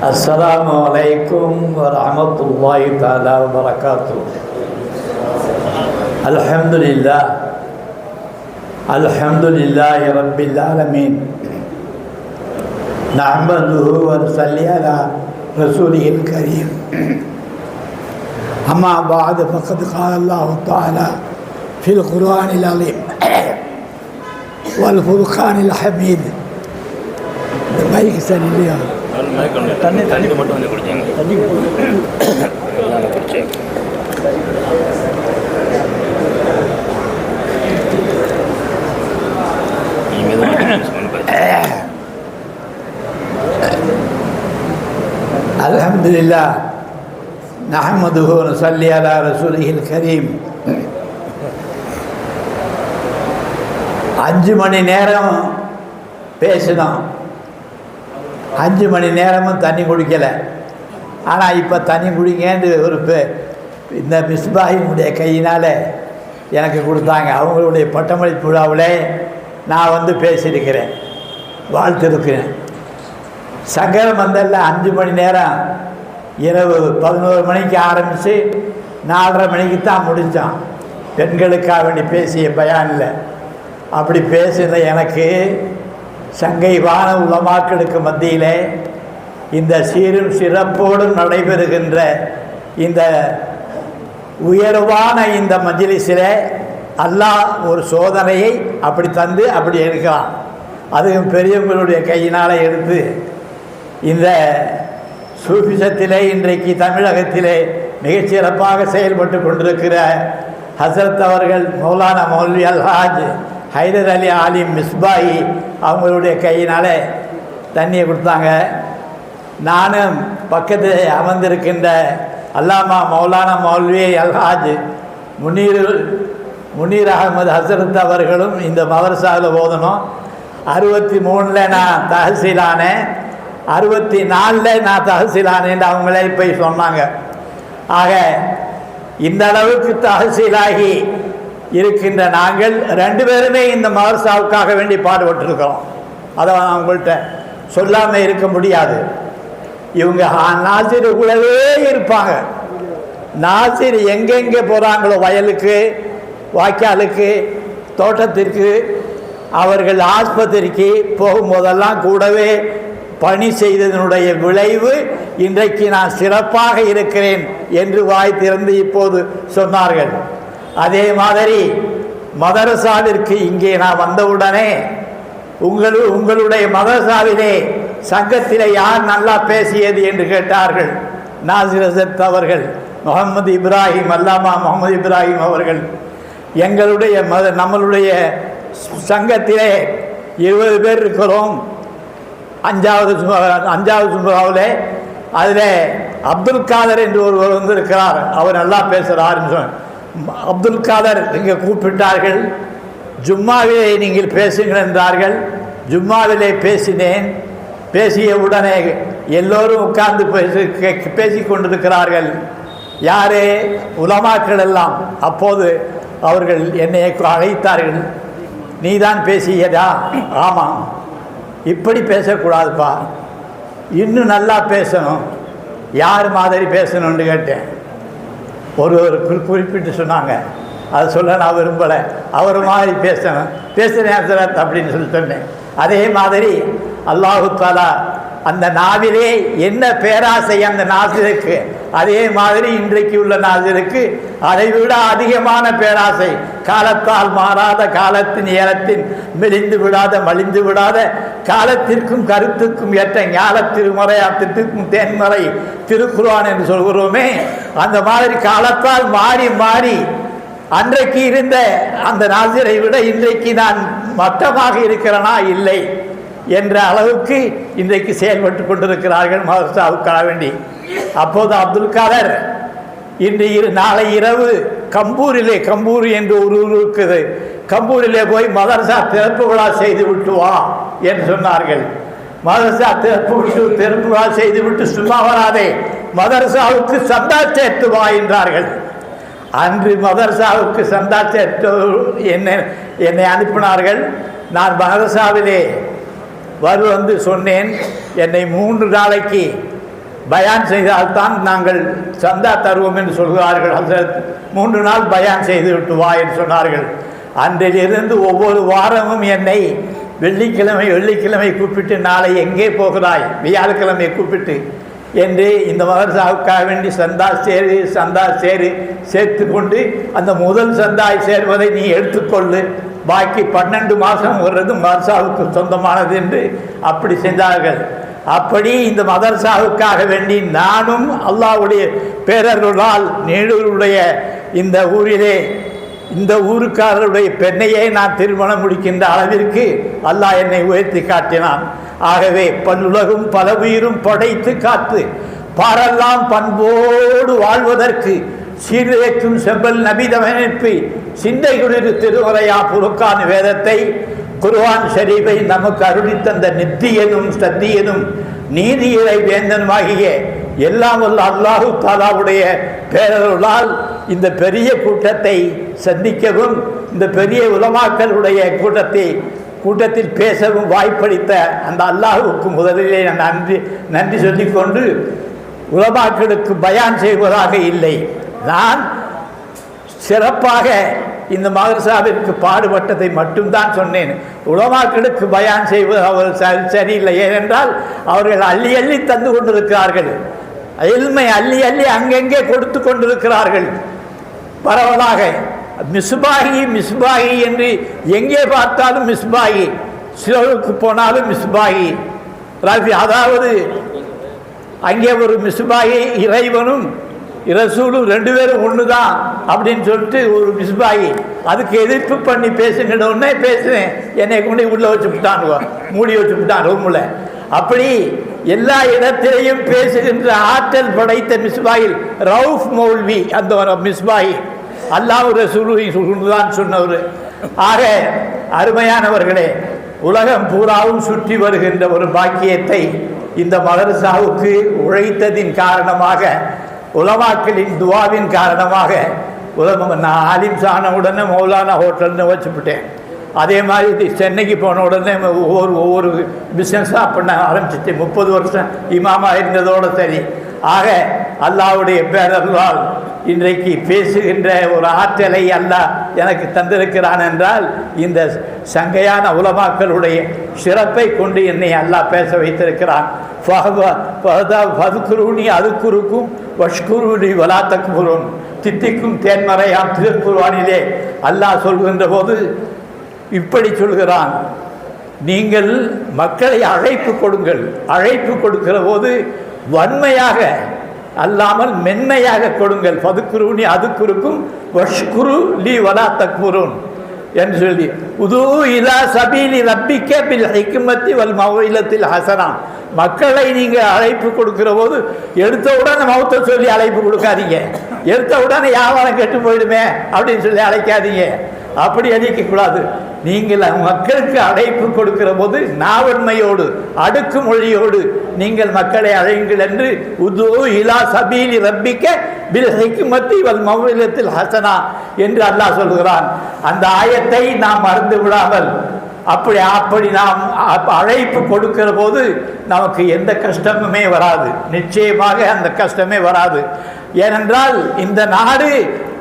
السلام عليكم ورحمة الله تعالى وبركاته. الحمد لله الحمد لله رب العالمين نحمده ونصلي على رسوله الكريم. أما بعد فقد قال الله تعالى في القرآن العظيم والفرقان الحميد. Mic சரியில்லையா தண்ணி தண்ணி மட்டும் வந்து குடிச்சாங்க தண்ணி குடிச்சேன் الحمد لله نحمده ونصلي على رسوله الكريم அஞ்சு மணி நேரம் பேசினோம் அஞ்சு மணி நேரமும் தண்ணி குடிக்கலை. ஆனால் இப்போ தண்ணி குடிங்கன்னு ஒரு இந்த மிஸ்பாஹினுடைய கையினால் எனக்கு கொடுத்தாங்க. அவங்களுடைய பட்டமளிப்பு விழாவில் நான் வந்து பேசியிருக்கிறேன். வாழ்த்திருக்கிறேன். சங்கர மந்தலில் அஞ்சு மணி நேரம். இரவு பதினோரு மணிக்கு ஆரம்பித்து நாலரை மணிக்கு தான் முடித்தான் பெண்களுக்காக வேண்டி பேசிய பயானில் அப்படி பேசின எனக்கு சங்கை வான உலமாக்களுக்கு மத்தியிலே இந்த சீரும் சிறப்போடும் நடைபெறுகின்ற இந்த உயர்வான இந்த மஜ்லிஸில் அல்லாஹ் ஒரு சோதனையை அப்படி தந்து அப்படி எடுக்கலாம். அதுவும் பெரியவங்களுடைய கையினால் எடுத்து இந்த சூஃபிசத்திலே இன்றைக்கு தமிழகத்திலே மிகச்சிறப்பாக செயல்பட்டு கொண்டிருக்கிற ஹசரத் அவர்கள் மௌலானா மௌல்வி அல்ஹாஜ் ஹைதர் அலி ஆலிம் மிஸ்பாயி அவங்களுடைய கையினால் தண்ணியை கொடுத்தாங்க. நானும் பக்கத்தில் அமர்ந்திருக்கின்ற அல்லாமா மௌலானா மௌல்வி அல்ஹாஜ் முனீர் முனீர் அகமது ஹசரத் அவர்களும் இந்த மதரசாவில் ஓதணும். அறுபத்தி மூணில் நான் தஹசிலானேன் அறுபத்தி நாலில் நான் தஹசிலானேன்னு அவங்களே போய் சொன்னாங்க. ஆக இந்த அளவுக்கு தஹசீலாகி இருக்கின்ற நாங்கள் ரெண்டு பேருமே இந்த மதரசாவுக்காக வேண்டி பாடுபட்டிருக்கிறோம். அதை நான் உங்கள்கிட்ட சொல்லாமல் இருக்க முடியாது. இவங்க நாசிருக்குள்ளவே இருப்பாங்க. நாசிர் எங்கெங்கே போகிறாங்களோ வயலுக்கு வாய்க்காலுக்கு தோட்டத்திற்கு அவர்கள் ஆஸ்பத்திரிக்கு போகும்போதெல்லாம் கூடவே பணி செய்ததனுடைய விளைவு இன்றைக்கு நான் சிறப்பாக இருக்கிறேன் என்று வாய் திறந்து இப்போது சொன்னார்கள். அதே மாதிரி மதரசாவிற்கு இங்கே நான் வந்தவுடனே உங்கள் உங்களுடைய மதரசாவிலே சங்கத்திலே யார் நல்லா பேசியது என்று கேட்டார்கள். நாசிரசத் அவர்கள் முகமது இப்ராஹிம் அல்லாமா முகமது இப்ராஹிம் அவர்கள். எங்களுடைய மத நம்மளுடைய சங்கத்திலே இருபது பேர் இருக்கிறோம். அஞ்சாவது அஞ்சாவது சுமராவில் அதில் அப்துல் காதர் என்று ஒருவர் வந்திருக்கிறார் அவர் நல்லா பேசுகிறார் சொன்னார் அப்துல் காதர் இங்கே கூப்பிட்டார்கள். ஜும்மாவிலே நீங்கள் பேசுங்கள் என்றார்கள். ஜும்மாவிலே பேசினேன். பேசிய உடனே எல்லோரும் உட்கார்ந்து பேசி கே- கொண்டிருக்கிறார்கள். யாரே? உலமாக்கள் எல்லாம். அப்போது அவர்கள் என்னை அழைத்தார்கள். நீதான் பேசியதா? ஆமாம் இப்படி பேசக்கூடாதுப்பா. இன்னும் நல்லா பேசணும். யார் மாதிரி பேசணும்னு கேட்டேன். ஒரு ஒரு குறி- குறிப்பிட்டு சொன்னாங்க. அதை சொல்ல நான் விரும்பலை. அவர் மாதிரி பேசணும். பேசுகிறேன் ஹசரத் அப்படின்னு சொல்லி சொன்னேன். அதே மாதிரி அல்லாஹு தாலா அந்த நாவிலே என்ன பேராசை அந்த நாசிருக்கு அதே மாதிரி இன்றைக்கு உள்ள நாசிருக்கு அதை விட அதிகமான பேராசை காலத்தால் மாறாத காலத்தின் ஏலத்தின் மெலிந்து விடாத மலிந்து விடாத காலத்திற்கும் கருத்துக்கும் ஏற்ற ஞான திருமறையாத்திற்கும் தேன்மறை திருக்குறான் என்று சொல்கிறோமே அந்த மாதிரி காலத்தால் மாறி மாறி அன்றைக்கு இருந்த அந்த நாசிரை விட இன்றைக்கு நான் மட்டமாக இருக்கிறனா? இல்லை என்ற அளவுக்கு இன்றைக்கு செயல்பட்டு கொண்டிருக்கிறார்கள் மதரசாவுக்காக வேண்டி. அப்போது அப்துல் காதர் இன்று இரு நாளை இரவு கம்பூரிலே கம்பூர் என்று ஒரு ஊர் இருக்குது. கம்பூரிலே போய் மதரசா திறப்பு விழா செய்து விட்டு வா என்று சொன்னார்கள். மதரசா திறப்பு விட்டு திறப்பு விழா செய்து விட்டு சும்மா வராதே. மதரசாவுக்கு சந்தா சேர்த்து வா என்றார்கள். அன்று மதரசாவுக்கு சந்தா சேர்த்து என்னை என்னை அனுப்பினார்கள். நான் மதரசாவிலே வரு வந்து சொன்னேன். என்னை மூன்று நாளைக்கு பயான் செய்தால்தான் நாங்கள் சந்தா தருவோம் என்று சொல்கிறார்கள். அந்த மூன்று நாள் பயான் செய்து விட்டு வா என்று சொன்னார்கள். அன்றிலிருந்து ஒவ்வொரு வாரமும் என்னை வெள்ளிக்கிழமை வெள்ளிக்கிழமை கூப்பிட்டு நாளை எங்கே போகிறாய்? வியாழக்கிழமை கூப்பிட்டு என்று இந்த மகர்சாவுக்காக வேண்டி சந்தா சேரு சந்தா சேரு சேர்த்து கொண்டு அந்த முதல் சந்தாய் சேர்வதை நீ எடுத்துக்கொள்ளு. பாக்கி பன்னெண்டு மாதம் வர்றது மதரசாவுக்கு சொந்தமானது என்று அப்படி செய்தார்கள். அப்படி இந்த மதர்சாவுக்காக வேண்டி நானும் அல்லாஹ்வுடைய பேரர்களால் நேருடைய இந்த ஊரிலே இந்த ஊருக்காரருடைய பெண்ணையே நான் திருமணம் முடிக்கின்ற அளவிற்கு அல்லாஹ் என்னை உயர்த்தி காட்டினான். ஆகவே பல்லுலகும் பல உயிரும் படைத்து காத்து பாரெல்லாம் பண்போடு வாழ்வதற்கு சீர்தேக்கும் செம்பல் நபிதவனிப்பு சிந்தை குளிர் திருமுறையா புருக்கான் வேதத்தை குருவான் ஷரீஃபை நமக்கு அருளித்தந்த நித்தியனும் சத்தியனும் நீதியிலை வேந்தனுமாகிய எல்லாம் வல்ல அல்லாஹு தாலாவுடைய பேரருளால் இந்த பெரிய கூட்டத்தை சந்திக்கவும் இந்த பெரிய உலமாக்களுடைய கூட்டத்தை கூட்டத்தில் பேசவும் வாய்ப்பளித்த அந்த அல்லாஹுவுக்கு முதலிலே நான் நன்றி நன்றி சொல்லிக்கொண்டு உலமாக்களுக்கு பயான் செய்வதாக இல்லை. நான் சிறப்பாக இந்த மதரசாவிற்கு பாடுபட்டதை மட்டும்தான் சொன்னேன். உலமாக்களுக்கு பயான் செய்வது அவர் சரி சரியில்லை. ஏனென்றால் அவர்கள் அள்ளி அள்ளி தந்து கொண்டிருக்கிறார்கள். எல்மை அள்ளி அள்ளி அங்கங்கே கொடுத்து கொண்டிருக்கிறார்கள்? பரவலாக. மிஸ்பாகி மிஸ்பாகி என்று எங்கே பார்த்தாலும் மிஸ்பாகி. சிலவுக்கு போனாலும் மிஸ்பாகி. ரஃபி அதாவது அங்கே ஒரு மிஸ்பாகி இறைவனும் இரசூலும் ரெண்டு பேரும் ஒன்று தான் அப்படின்னு சொல்லிட்டு ஒரு மிஸ்பாகி. அதுக்கு எதிர்ப்பு பண்ணி பேசுங்கன்னு பேசுவேன் பேசுனேன் என்னை கொண்டு உள்ளே வச்சு மூடி வச்சு விட்டான் ரூமில். அப்படி எல்லா இடத்திலையும் பேசுகின்ற ஆற்றல் படைத்த மிஸ்பாயில் ரவுஃப் மௌல்வி அந்த ஒரு மிஸ்பாயி அல்லாஹ் ரசூலு தான் சொன்னவர். ஆக அருமையானவர்களே உலகம் பூராவும் சுற்றி வருகின்ற ஒரு பாக்கியத்தை இந்த மதரசாவுக்கு உழைத்ததின் காரணமாக உலமாக்களின் துவாவின் காரணமாக உலகம் நான் ஆலிம் சான மௌலானா ஹோட்டல்னு வச்சுப்பிட்டேன். அதே மாதிரி இது சென்னைக்கு போன உடனே ஒவ்வொரு ஒவ்வொரு பிஸ்னஸாக பண்ண ஆரம்பிச்சிட்டு முப்பது வருஷம் இமாமா இருந்ததோடு சரி. ஆக அல்லாவுடைய பேரர்களால் இன்றைக்கு பேசுகின்ற ஒரு ஆற்றலை அல்லாஹ் எனக்கு தந்திருக்கிறான் என்றால் இந்த சங்கையான உலமாக்களுடைய சிறப்பை கொண்டு என்னை அல்லாஹ் பேச வைத்திருக்கிறான். பதுக்குருணி அதுக்குருக்கும் வஷ்குருணி வலாத்தக்குருன் தித்திக்கும் தேன்மறையாம் திருக்குருவானிலே அல்லாஹ் சொல்கின்ற போது இப்படி சொல்கிறான். நீங்கள் மக்களை அழைப்பு கொடுங்கள். அழைப்பு கொடுக்கிற போது வன்மையாக அல்லாமல் மென்மையாக கொடுங்கள். பதுக்குருணி அதுக்குருக்கும் வஷ்குரு லீ வலா தக்புருன் என்று சொல்லி உது இலா சபீலி ரப்பிக்க பில் ஹிக்குமத்தி வல் மவைலத்தில் ஹசனான். மக்களை நீங்கள் அழைப்பு கொடுக்கிற போது எடுத்த உடனே மௌத்த சொல்லி அழைப்பு கொடுக்காதீங்க. எடுத்த உடனே வியாபாரம் கெட்டு போயிடுமே அப்படின்னு சொல்லி அழைக்காதீங்க. அப்படி அழிக்கக்கூடாது நீங்கள் மக்களுக்கு அழைப்பு கொடுக்கிற போது நாவன்மையோடு அடுக்கு மொழியோடு நீங்கள் மக்களை அழையுங்கள் என்று உது இலா சபீலி ரப்பிக்க பில் மத்தி இவள் மௌலத்தில் ஹசனா என்று அல்லாஹ் சொல்கிறான். அந்த ஆயத்தை நாம் மறந்து விடாமல் அப்படி அப்படி நாம் அழைப்பு கொடுக்கிற போது நமக்கு எந்த கஷ்டமுமே வராது. நிச்சயமாக அந்த கஷ்டமே வராது. ஏனென்றால் இந்த நாடு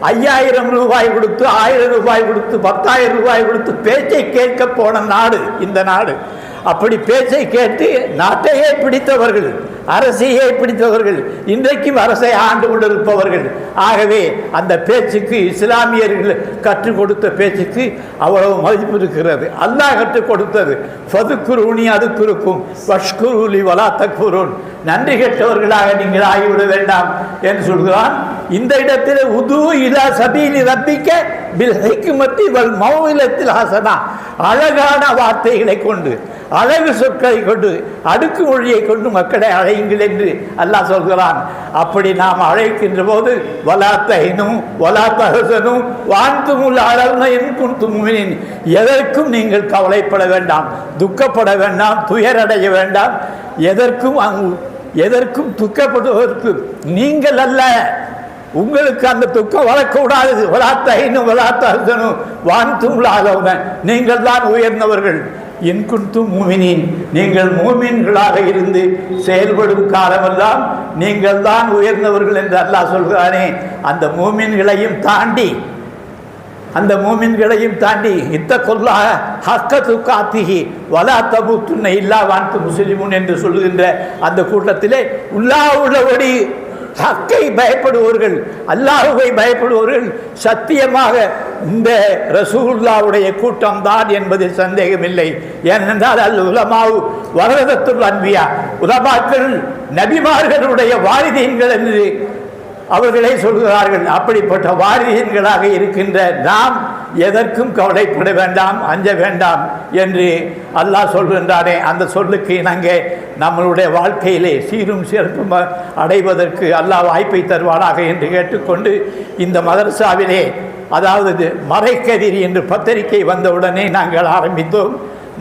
ஐயாயிரம் ரூபாய் கொடுத்து ஆயிரம் ரூபாய் கொடுத்து பத்தாயிரம் ரூபாய் கொடுத்து பேச்சை கேட்க போன நாடு இந்த நாடு. அப்படி பேச்சை கேட்டு நாட்டையே பிடித்தவர்கள் அரசையே பிடித்தவர்கள் இன்றைக்கும் அரசை ஆண்டு கொண்டிருப்பவர்கள். ஆகவே அந்த பேச்சுக்கு இஸ்லாமியர்கள் கற்றுக் கொடுத்த பேச்சுக்கு அவ்வளவு மதிப்பு இருக்கிறது. அல்லாஹ் கற்றுக் கொடுத்தது. ஃபதுக்குருணி அதுக்குருக்கும். வஷ்குருலி வலா தக்குருன் நன்றி கெட்டவர்களாக நீங்கள் ஆகிவிட வேண்டாம் என்று சொல்கிறான். இந்த இடத்தில் உது இலா சபீலி ரப்பிக்க பில் ஹிக்மத்தி வல் மௌலத்தில் ஹசனா. அழகான வார்த்தைகளை கொண்டு அழகு சொற்களை கொண்டு அடுக்கு மொழியை கொண்டு மக்களை அழையுங்கள் என்று அல்லாஹ் சொல்கிறான். அப்படி நாம் அழைக்கின்ற போது வலாத்தகினும் வலாத்தகசனும் வாழ்த்துமுள் அளவுனையும் குந்துமின் எதற்கும் நீங்கள் கவலைப்பட வேண்டாம் துக்கப்பட வேண்டாம் துயரடைய வேண்டாம். எதற்கும் அங்கு எதற்கும் துக்கப்படுவதற்கு நீங்கள் அல்ல. உங்களுக்கு அந்த துக்கம் வரக்கூடாது. வளாத்தைனும் வளாத்தனும் வான் ஆளவன நீங்கள் தான் உயர்ந்தவர்கள். இன்குத்து மூமினின். நீங்கள் மூமின்களாக இருந்து செயல்படும் காலமெல்லாம் நீங்கள் தான் உயர்ந்தவர்கள் என்று அல்லாஹ் சொல்கிறானே. அந்த மூமின்களையும் தாண்டி அந்த மூமின்களையும் தாண்டி இத்த கொல்லாக ஹக்கத்து காத்திகி வலா தபு துண்ணை இல்லா வான்த்து முஸ்லிமுன் என்று சொல்லுகின்ற அந்த கூட்டத்திலே உள்ளா உள்ளபடி ஹக்கை பயப்படுவோர்கள் அல்லாஹுவை பயப்படுவோர்கள். சத்தியமாக இந்த ரசூல்லாவுடைய கூட்டம் தான் என்பதில் சந்தேகமில்லை. ஏனென்றால் அல் உலமாவு வரதத்துள் அன்பியா உலமாக்கள் நபிமார்களுடைய வாரிதீன்கள் என்று அவர்களே சொல்கிறார்கள். அப்படிப்பட்ட வாரிதீன்களாக இருக்கின்ற நாம் எதற்கும் கவலைப்பட வேண்டாம் அஞ்ச வேண்டாம் என்று அல்லாஹ் சொல்கின்றானே. அந்த சொல்லுக்கு இணங்க நம்மளுடைய வாழ்க்கையிலே சீரும் சிறப்பும் அடைவதற்கு அல்லாஹ் வாய்ப்பை தருவானாக என்று கேட்டுக்கொண்டு இந்த மதரசாவிலே அதாவது மறைக்கதிர் என்று பத்திரிகை வந்தவுடனே நாங்கள் ஆரம்பித்தோம்.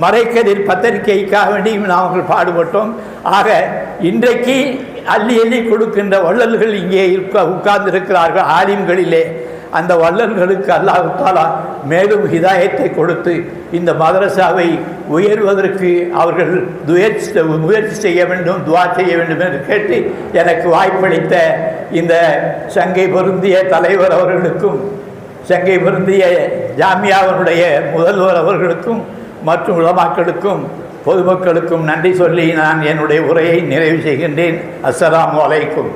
மறைக்கதிர் பத்திரிகைக்காக வேண்டியும் நாங்கள் பாடுபட்டோம். ஆக இன்றைக்கு அள்ளி அள்ளி கொடுக்கின்ற வள்ளல்கள் இங்கே இருக்க உட்கார்ந்திருக்கிறார்கள் ஆலிம்களிலே. அந்த வள்ளல்களுக்கு அல்லாஹாலா மேலும் ஹிதாயத்தை கொடுத்து இந்த மதரசாவை உயர்வதற்கு அவர்கள் துயற்சி முயற்சி செய்ய வேண்டும் துவா செய்ய வேண்டும் என்று கேட்டு எனக்கு வாய்ப்பளித்த இந்த சங்கை பொருந்திய தலைவர் அவர்களுக்கும் சங்கை பொருந்திய ஜாமியாவனுடைய முதல்வர் அவர்களுக்கும் மற்றும் உலமாக்களுக்கும் பொதுமக்களுக்கும் நன்றி சொல்லி நான் என்னுடைய உரையை நிறைவு செய்கின்றேன். அஸ்ஸலாம் வலைக்கும்